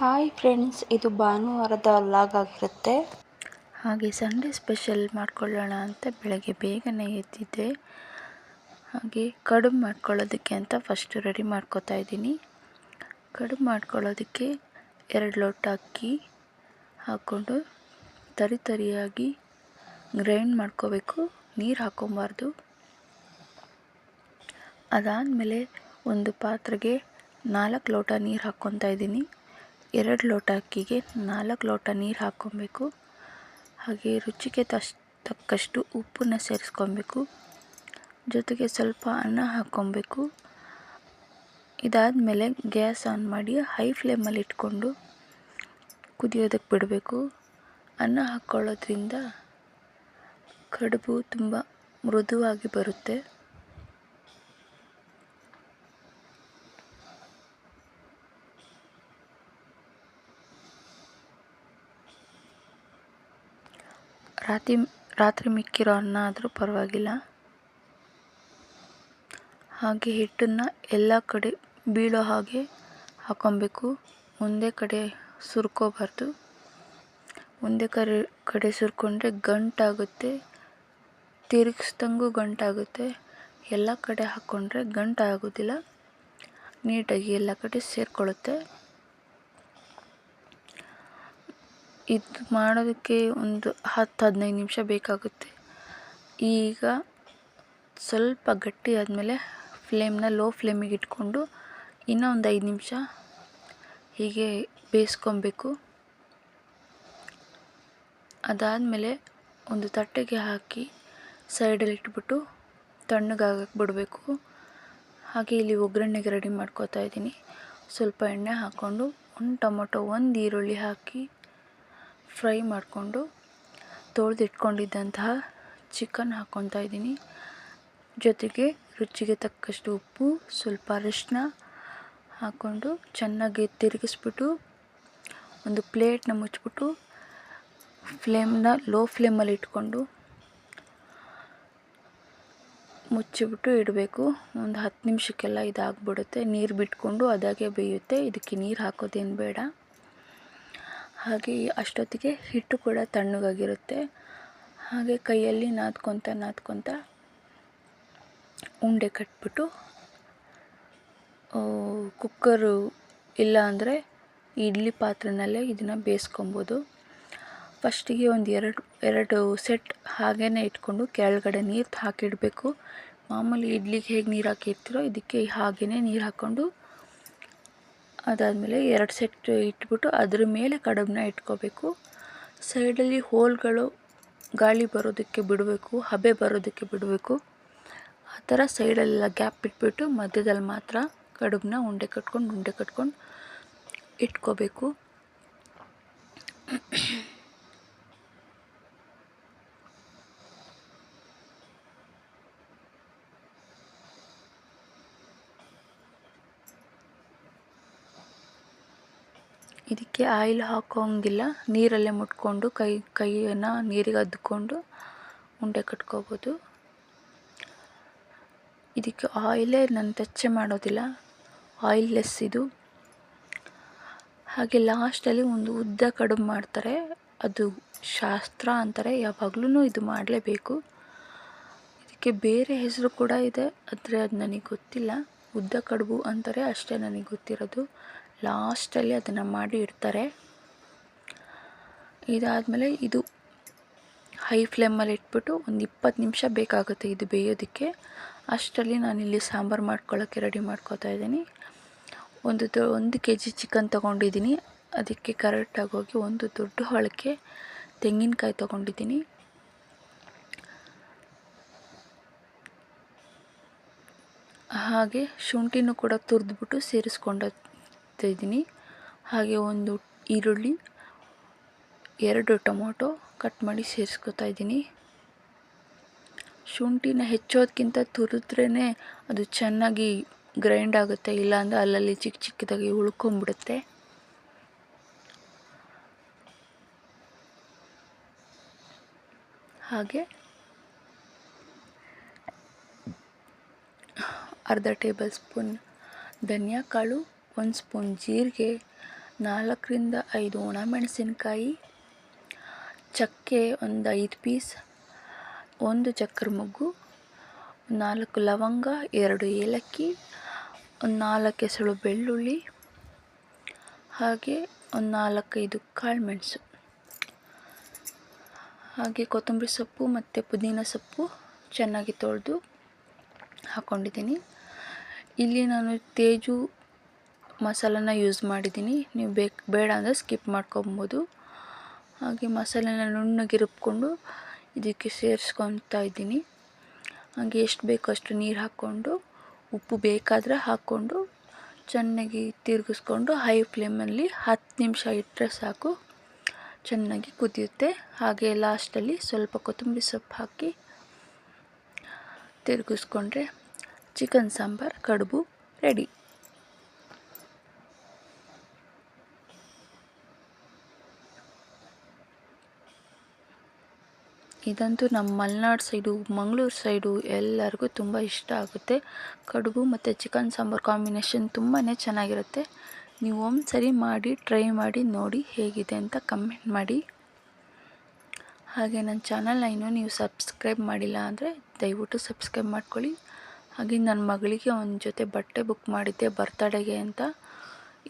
Hi friends ಇದು ಭಾನುವಾರದ log ಆಗಿರುತ್ತೆ. ಹಾಗೆ ಸಂಡೇ ಸ್ಪೆಷಲ್ ಮಾಡ್ಕೊಳ್ಳೋಣ ಅಂತ ಬೆಳಗ್ಗೆ ಬೇಗನೆ ಎದ್ದಿದ್ದೆ. ಹಾಗೆ ಕಡುಬು ಮಾಡ್ಕೊಳ್ಳೋದಕ್ಕೆ ಅಂತ ಫಸ್ಟ್ ರೆಡಿ ಮಾಡ್ಕೊತಾ ಇದ್ದೀನಿ. ಕಡುಬು ಮಾಡ್ಕೊಳ್ಳೋದಕ್ಕೆ ಎರಡು ಲೋಟ ಅಕ್ಕಿ ಹಾಕ್ಕೊಂಡು ತರಿ ತರಿಯಾಗಿ ಗ್ರೈಂಡ್ ಮಾಡ್ಕೋಬೇಕು. ನೀರು ಹಾಕ್ಕೊಬಾರ್ದು. ಅದಾದಮೇಲೆ ಒಂದು ಪಾತ್ರೆಗೆ ನಾಲ್ಕು ಲೋಟ ನೀರು ಹಾಕ್ಕೊತಾ ಇದ್ದೀನಿ. ಎರಡು ಲೋಟ ಅಕ್ಕಿಗೆ ನಾಲ್ಕು ಲೋಟ ನೀರು ಹಾಕ್ಕೊಬೇಕು. ಹಾಗೆ ರುಚಿಗೆ ತಶ್ ತಕ್ಕಷ್ಟು ಉಪ್ಪನ್ನು ಸೇರಿಸ್ಕೊಬೇಕು. ಜೊತೆಗೆ ಸ್ವಲ್ಪ ಅನ್ನ ಹಾಕ್ಕೊಬೇಕು. ಇದಾದಮೇಲೆ ಗ್ಯಾಸ್ ಆನ್ ಮಾಡಿ ಹೈ ಫ್ಲೇಮಲ್ಲಿ ಇಟ್ಕೊಂಡು ಕುದಿಯೋದಕ್ಕೆ ಬಿಡಬೇಕು. ಅನ್ನ ಹಾಕ್ಕೊಳ್ಳೋದ್ರಿಂದ ಕಡುಬು ತುಂಬ ಮೃದುವಾಗಿ ಬರುತ್ತೆ. ರಾತ್ರಿ ರಾತ್ರಿ ಮಿಕ್ಕಿರೋ ಅನ್ನ ಆದರೂ ಪರವಾಗಿಲ್ಲ. ಹಾಗೆ ಹಿಟ್ಟನ್ನು ಎಲ್ಲ ಕಡೆ ಬೀಳೋ ಹಾಗೆ ಹಾಕ್ಕೊಬೇಕು ಒಂದೇ ಕಡೆ ಸುರ್ಕೋಬಾರ್ದು. ಒಂದೇ ಕಡೆ ಕಡೆ ಸುರ್ಕೊಂಡ್ರೆ ಗಂಟಾಗುತ್ತೆ. ತಿರುಗಿಸ್ದಂಗೂ ಗಂಟಾಗುತ್ತೆ. ಎಲ್ಲ ಕಡೆ ಹಾಕ್ಕೊಂಡ್ರೆ ಗಂಟಾಗೋದಿಲ್ಲ. ನೀಟಾಗಿ ಎಲ್ಲ ಕಡೆ ಸೇರಿಕೊಳ್ಳುತ್ತೆ. ಇದು ಮಾಡೋದಕ್ಕೆ ಒಂದು ಹತ್ತು, ಹದಿನೈದು ನಿಮಿಷ ಬೇಕಾಗುತ್ತೆ. ಈಗ ಸ್ವಲ್ಪ ಗಟ್ಟಿ ಆದಮೇಲೆ ಫ್ಲೇಮ್ನ ಲೋ ಫ್ಲೇಮಿಗೆ ಇಟ್ಕೊಂಡು ಇನ್ನೂ ಒಂದು ಐದು ನಿಮಿಷ ಹೀಗೆ ಬೇಯಿಸ್ಕೊಬೇಕು. ಅದಾದಮೇಲೆ ಒಂದು ತಟ್ಟೆಗೆ ಹಾಕಿ ಸೈಡಲ್ಲಿ ಇಟ್ಬಿಟ್ಟು ತಣ್ಣಗಾಗಕ್ಕೆ ಬಿಡಬೇಕು. ಹಾಗೆ ಇಲ್ಲಿ ಒಗ್ಗರಣೆಗೆ ರೆಡಿ ಮಾಡ್ಕೋತಾ ಇದ್ದೀನಿ. ಸ್ವಲ್ಪ ಎಣ್ಣೆ ಹಾಕ್ಕೊಂಡು ಒಂದು ಟೊಮೊಟೊ, ಒಂದು ಈರುಳ್ಳಿ ಹಾಕಿ ಫ್ರೈ ಮಾಡಿಕೊಂಡು ತೊಳೆದಿಟ್ಕೊಂಡಿದ್ದಂತಹ ಚಿಕನ್ ಹಾಕ್ಕೊತಾ ಇದ್ದೀನಿ. ಜೊತೆಗೆ ರುಚಿಗೆ ತಕ್ಕಷ್ಟು ಉಪ್ಪು, ಸ್ವಲ್ಪ ಅರಿಶಿನ ಹಾಕ್ಕೊಂಡು ಚೆನ್ನಾಗಿ ತಿರುಗಿಸ್ಬಿಟ್ಟು ಒಂದು ಪ್ಲೇಟ್ನ ಮುಚ್ಚಿಬಿಟ್ಟು ಫ್ಲೇಮ್ನ ಲೋ ಫ್ಲೇಮಲ್ಲಿ ಇಟ್ಕೊಂಡು ಮುಚ್ಚಿಬಿಟ್ಟು ಇಡಬೇಕು. ಒಂದು ಹತ್ತು ನಿಮಿಷಕ್ಕೆಲ್ಲ ಇದಾಗ್ಬಿಡುತ್ತೆ. ನೀರು ಬಿಟ್ಕೊಂಡು ಅದಾಗೆ ಬೇಯುತ್ತೆ. ಇದಕ್ಕೆ ನೀರು ಹಾಕೋದೇನು ಬೇಡ. ಹಾಗೆ ಅಷ್ಟೊತ್ತಿಗೆ ಹಿಟ್ಟು ಕೂಡ ತಣ್ಣಗಾಗಿರುತ್ತೆ. ಹಾಗೆ ಕೈಯಲ್ಲಿ ನಾದ್ಕೊತ ನಾದ್ಕೊತ ಉಂಡೆ ಕಟ್ಬಿಟ್ಟು ಕುಕ್ಕರು ಇಲ್ಲ ಅಂದರೆ ಇಡ್ಲಿ ಪಾತ್ರೆನಲ್ಲೇ ಇದನ್ನು ಬೇಯಿಸ್ಕೊಬೋದು. ಫಸ್ಟಿಗೆ ಒಂದು ಎರಡು ಎರಡು ಸೆಟ್ ಹಾಗೇ ಇಟ್ಕೊಂಡು ಕೆಳಗಡೆ ನೀರು ಹಾಕಿಡಬೇಕು. ಮಾಮೂಲಿ ಇಡ್ಲಿಗೆ ಹೇಗೆ ನೀರು ಹಾಕಿರ್ತೀರೋ ಇದಕ್ಕೆ ಹಾಗೆಯೇ ನೀರು ಹಾಕ್ಕೊಂಡು ಅದಾದಮೇಲೆ ಎರಡು ಸೆಟ್ ಇಟ್ಬಿಟ್ಟು ಅದ್ರ ಮೇಲೆ ಕಡುಬನ್ನ ಇಟ್ಕೋಬೇಕು. ಸೈಡಲ್ಲಿ ಹೋಲ್ಗಳು ಗಾಳಿ ಬರೋದಕ್ಕೆ ಬಿಡಬೇಕು, ಹಬೆ ಬರೋದಕ್ಕೆ ಬಿಡಬೇಕು. ಆ ಥರ ಸೈಡಲ್ಲೆಲ್ಲ ಗ್ಯಾಪ್ ಇಟ್ಬಿಟ್ಟು ಮಧ್ಯದಲ್ಲಿ ಮಾತ್ರ ಕಡುಬನ್ನ ಉಂಡೆ ಕಟ್ಕೊಂಡು ಉಂಡೆ ಕಟ್ಕೊಂಡು ಇಟ್ಕೋಬೇಕು. ಇದಕ್ಕೆ ಆಯಿಲ್ ಹಾಕೋಂಗಿಲ್ಲ. ನೀರಲ್ಲೇ ಮುಟ್ಕೊಂಡು ಕೈ, ಕೈಯನ್ನು ನೀರಿಗೆ ಅದ್ದುಕೊಂಡು ಉಂಡೆ ಕಟ್ಕೋಬೋದು. ಇದಕ್ಕೆ ಆಯಿಲೇ ನಾನು ಟಚ್ಚೇ ಮಾಡೋದಿಲ್ಲ. ಆಯಿಲ್ಲೆಸ್ ಇದು. ಹಾಗೆ ಲಾಸ್ಟಲ್ಲಿ ಒಂದು ಉದ್ದ ಕಡುಬು ಮಾಡ್ತಾರೆ. ಅದು ಶಾಸ್ತ್ರ ಅಂತಾರೆ. ಯಾವಾಗಲೂ ಇದು ಮಾಡಲೇಬೇಕು. ಇದಕ್ಕೆ ಬೇರೆ ಹೆಸರು ಕೂಡ ಇದೆ. ಆದರೆ ಅದು ನನಗೆ ಗೊತ್ತಿಲ್ಲ. ಉದ್ದ ಕಡುಬು ಅಂತಾರೆ. ಅಷ್ಟೇ ನನಗೆ ಗೊತ್ತಿರೋದು. ಲಾಸ್ಟಲ್ಲಿ ಅದನ್ನು ಮಾಡಿ ಇಡ್ತಾರೆ. ಇದಾದಮೇಲೆ ಇದು ಹೈ ಫ್ಲೇಮಲ್ಲಿ ಇಟ್ಬಿಟ್ಟು ಒಂದು ಇಪ್ಪತ್ತು ನಿಮಿಷ ಬೇಕಾಗುತ್ತೆ ಇದು ಬೇಯೋದಕ್ಕೆ. ಅಷ್ಟರಲ್ಲಿ ನಾನಿಲ್ಲಿ ಸಾಂಬಾರು ಮಾಡ್ಕೊಳ್ಳೋಕ್ಕೆ ರೆಡಿ ಮಾಡ್ಕೋತಾ ಇದ್ದೀನಿ. ಒಂದು ಒಂದು ಕೆ ಜಿ ಚಿಕನ್ ತೊಗೊಂಡಿದ್ದೀನಿ. ಅದಕ್ಕೆ ಕರೆಕ್ಟಾಗಿ ಹೋಗಿ ಒಂದು ದೊಡ್ಡ ಹೊಳಕ್ಕೆ ತೆಂಗಿನಕಾಯಿ ತೊಗೊಂಡಿದ್ದೀನಿ. ಹಾಗೆ ಶುಂಠಿನೂ ಕೂಡ ತುರಿದ್ಬಿಟ್ಟು ಸೇರಿಸ್ಕೊಂಡ ಇದ್ದೀನಿ ಹಾಗೆ ಒಂದು ಈರುಳ್ಳಿ, ಎರಡು ಟೊಮೊಟೊ ಕಟ್ ಮಾಡಿ ಸೇರಿಸ್ಕೊತಾ ಇದ್ದೀನಿ. ಶುಂಠಿನ ಹೆಚ್ಚೋದಕ್ಕಿಂತ ತುರಿದ್ರೇ ಅದು ಚೆನ್ನಾಗಿ ಗ್ರೈಂಡ್ ಆಗುತ್ತೆ, ಇಲ್ಲಾಂದರೆ ಅಲ್ಲಲ್ಲಿ ಚಿಕ್ಕ ಚಿಕ್ಕದಾಗಿ ಉಳ್ಕೊಂಬಿಡುತ್ತೆ. ಹಾಗೆ ಅರ್ಧ ಟೇಬಲ್ ಸ್ಪೂನ್ ಧನಿಯಾ ಕಾಳು ಒಂದು ಸ್ಪೂನ್ ಜೀರಿಗೆ, ನಾಲ್ಕರಿಂದ ಐದು ಒಣಮೆಣಸಿನ್ಕಾಯಿ ಚಕ್ಕೆ ಒಂದು ಐದು ಪೀಸ್, ಒಂದು ಚಕ್ರ ಮೊಗ್ಗು, ನಾಲ್ಕು ಲವಂಗ, ಎರಡು ಏಲಕ್ಕಿ, ಒಂದು ನಾಲ್ಕು ಎಸಳು ಬೆಳ್ಳುಳ್ಳಿ, ಹಾಗೆ ಒಂದು ನಾಲ್ಕೈದು ಕಾಳು ಮೆಣಸು. ಹಾಗೆ ಕೊತ್ತಂಬರಿ ಸೊಪ್ಪು ಮತ್ತು ಪುದೀನ ಸೊಪ್ಪು ಚೆನ್ನಾಗಿ ತೊಳೆದು ಹಾಕ್ಕೊಂಡಿದ್ದೀನಿ ಇಲ್ಲಿ ನಾನು ತೇಜು ಮಸಾಲನ ಯೂಸ್ ಮಾಡಿದ್ದೀನಿ. ನೀವು ಬೇಕು, ಬೇಡ ಅಂದರೆ ಸ್ಕಿಪ್ ಮಾಡ್ಕೊಬೋದು. ಹಾಗೆ ಮಸಾಲೆನ ನುಣ್ಣಗೆ ರುಬ್ಕೊಂಡು ಇದಕ್ಕೆ ಸೇರಿಸ್ಕೊತಾ ಇದ್ದೀನಿ. ಹಾಗೆ ಎಷ್ಟು ಬೇಕೋ ಅಷ್ಟು ನೀರು ಹಾಕ್ಕೊಂಡು, ಉಪ್ಪು ಬೇಕಾದರೆ ಹಾಕ್ಕೊಂಡು, ಚೆನ್ನಾಗಿ ತಿರುಗಿಸ್ಕೊಂಡು ಹೈ ಫ್ಲೇಮಲ್ಲಿ ಹತ್ತು ನಿಮಿಷ ಇಟ್ಟರೆ ಸಾಕು. ಚೆನ್ನಾಗಿ ಕುದಿಯುತ್ತೆ. ಹಾಗೆ ಲಾಸ್ಟಲ್ಲಿ ಸ್ವಲ್ಪ ಕೊತ್ತಂಬರಿ ಸೊಪ್ಪು ಹಾಕಿ ತಿರುಗಿಸ್ಕೊಂಡ್ರೆ ಚಿಕನ್ ಸಾಂಬಾರ್ ಕಡುಬು ರೆಡಿ. ಇದಂತೂ ನಮ್ಮ ಮಲೆನಾಡು ಸೈಡು, ಮಂಗಳೂರು ಸೈಡು ಎಲ್ಲರಿಗೂ ತುಂಬ ಇಷ್ಟ ಆಗುತ್ತೆ. ಕಡುಬು ಮತ್ತು ಚಿಕನ್ ಸಾಂಬಾರು ಕಾಂಬಿನೇಷನ್ ತುಂಬಾ ಚೆನ್ನಾಗಿರುತ್ತೆ. ನೀವು ಒಂದ್ಸರಿ ಮಾಡಿ, ಟ್ರೈ ಮಾಡಿ, ನೋಡಿ ಹೇಗಿದೆ ಅಂತ ಕಮೆಂಟ್ ಮಾಡಿ. ಹಾಗೆ ನನ್ನ ಚಾನಲ್ನ ಇನ್ನೂ ನೀವು ಸಬ್ಸ್ಕ್ರೈಬ್ ಮಾಡಿಲ್ಲ ಅಂದರೆ ದಯವಿಟ್ಟು ಸಬ್ಸ್ಕ್ರೈಬ್ ಮಾಡ್ಕೊಳ್ಳಿ. ಹಾಗೆ ನನ್ನ ಮಗಳಿಗೆ ಒಂದು ಜೊತೆ ಬಟ್ಟೆ ಬುಕ್ ಮಾಡಿದ್ದೆ ಬರ್ತಡೇಗೆ ಅಂತ.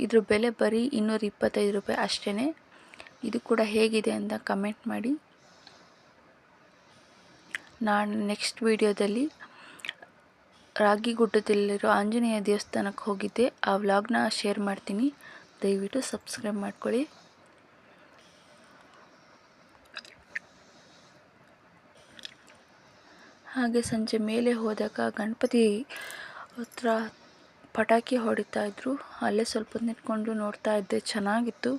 ಇದ್ರ ಬೆಲೆ ಬರೀ ಇನ್ನೂರ ಇಪ್ಪತ್ತೈದು ರೂಪಾಯಿ ಅಷ್ಟೇ ಇದು ಕೂಡ ಹೇಗಿದೆ ಅಂತ ಕಮೆಂಟ್ ಮಾಡಿ. ನಾನು ನೆಕ್ಸ್ಟ್ ವೀಡಿಯೋದಲ್ಲಿ ರಾಗಿಗುಡ್ಡದಲ್ಲಿರೋ ಆಂಜನೇಯ ದೇವಸ್ಥಾನಕ್ಕೆ ಹೋಗಿದ್ದೆ. ಆ ವ್ಲಾಗ್ನ ಶೇರ್ ಮಾಡ್ತೀನಿ. ದಯವಿಟ್ಟು ಸಬ್ಸ್ಕ್ರೈಬ್ ಮಾಡ್ಕೊಳ್ಳಿ. ಹಾಗೆ ಸಂಜೆ ಮೇಲೆ ಹೋದಾಗ ಗಣಪತಿ ಹತ್ರ ಪಟಾಕಿ ಹೊಡಿತಾ ಇದ್ರು. ಅಲ್ಲೇ ಸ್ವಲ್ಪ ನಿಂತ್ಕೊಂಡು ನೋಡ್ತಾ ಇದ್ದೆ. ಚೆನ್ನಾಗಿತ್ತು.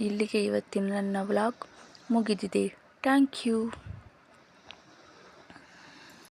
ಇಲ್ಲಿಗೆ ಇವತ್ತಿನ ನನ್ನ ವ್ಲಾಗ್ ಮುಗಿದಿದೆ. Thank you